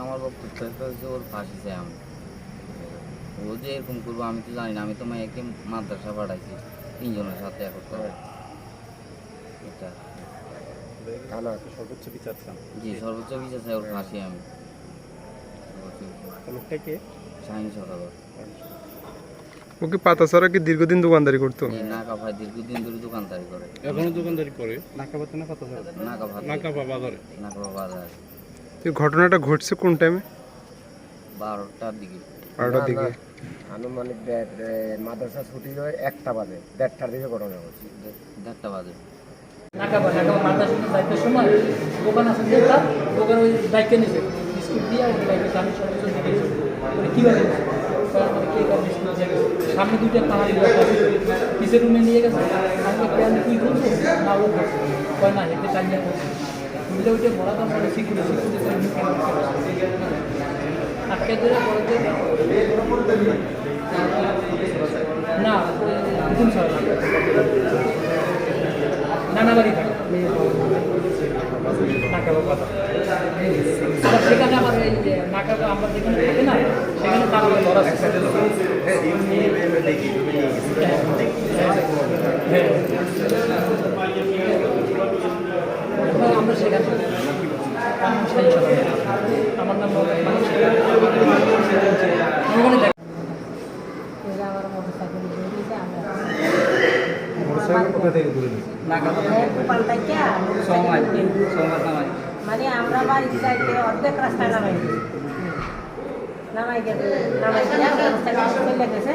আমার বক্তব্য ওর ফাঁসি চাই আমি ও যে এরকম করব আমি তো জানি না। আমি তো মাইকে মাদ্রাসা পাঠাইছি তিনজনের সাথে এখন তো এটা। একটা সর্বোচ্চ বিচার জি সর্বোচ্চ বিচার চাই ওর ফাঁসি আমি। সর্বোচ্চ বিচার। লোকটাকে শাহিন সদাগর। ও কি দীর্ঘদিন দোকানদারি করতো? নাকা ভাই দীর্ঘদিন ধরে দোকানদারি করে। এখনও দোকানদারি করে? নাকা পাতে না পাতা ধরে নাকা ভাত। নাকাপা বাজারে? নাকা বাজার। তো ঘটনাটা ঘটছে কোন টাইমে বারোটার দিকে। বারোটার দিকে। আনুমানিক মাদ্রাসা ছুটি হয় একটা বাজে দেড়টার দিকে ঘটনা দে- দেড়টা বাজে। মাদ্রাসা সময়। দোকান আছে যেটা দোকান ওই দায়িত্ব বিস্কুট দিয়ে দায়িত্ব আমি কীভাবে গেছে? সামনে দুইটা পাহাড়ি রুমে নিয়ে গেছে। আমাকে কে তুই করছ? না ও করছে। কয় না এতে টাইমিয়া করছে মিলে ওইটা বলা তো সিকিউরিটি সিকিউরিটি আটকে ধরে পরে দিয়ে না কোন সর নানাবাড়ি থাকে। সেখানে আবার এই যে আমরা যেখানে না, সেখানে তার লড়া হ্যাঁ। আমরা সেখানে মানে আমরা বাড়ির চাইতে অর্ধেক রাস্তায় নামাই নামাই গেছে নামাই গেছে